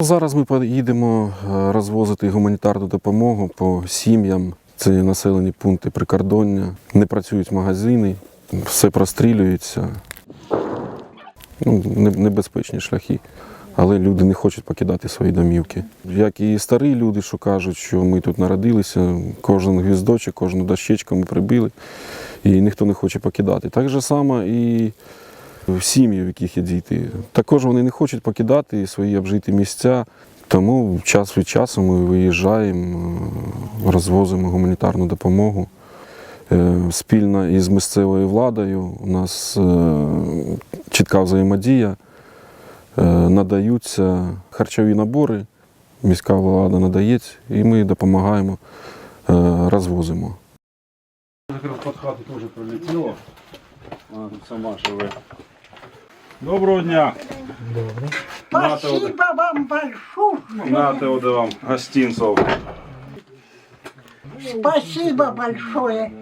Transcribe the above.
Зараз ми поїдемо е, розвозити гуманітарну допомогу по сім'ям. Це населені пункти прикордоння, не працюють магазини, все прострілюється. Ну, небезпечні шляхи. Але люди не хочуть покидати свої домівки. Як і старі люди, що кажуть, що ми тут народилися, кожен гвіздочок, кожну дощечку ми прибили, і ніхто не хоче покидати. Так же само і сім'ї, в яких є діти. Також вони не хочуть покидати свої обжиті місця. Тому час від часу ми виїжджаємо, е, розвозимо гуманітарну допомогу. Е, Спільно із місцевою владою у нас е, чітка взаємодія, надаються харчові набори, міська влада надається, і ми допомагаємо, розвозимо. Якраз під хату теж прилетіло. Сама живе. Доброго дня. Добре. Спасибо вам большое. Нате оде вам гостинцов. Спасибо большое.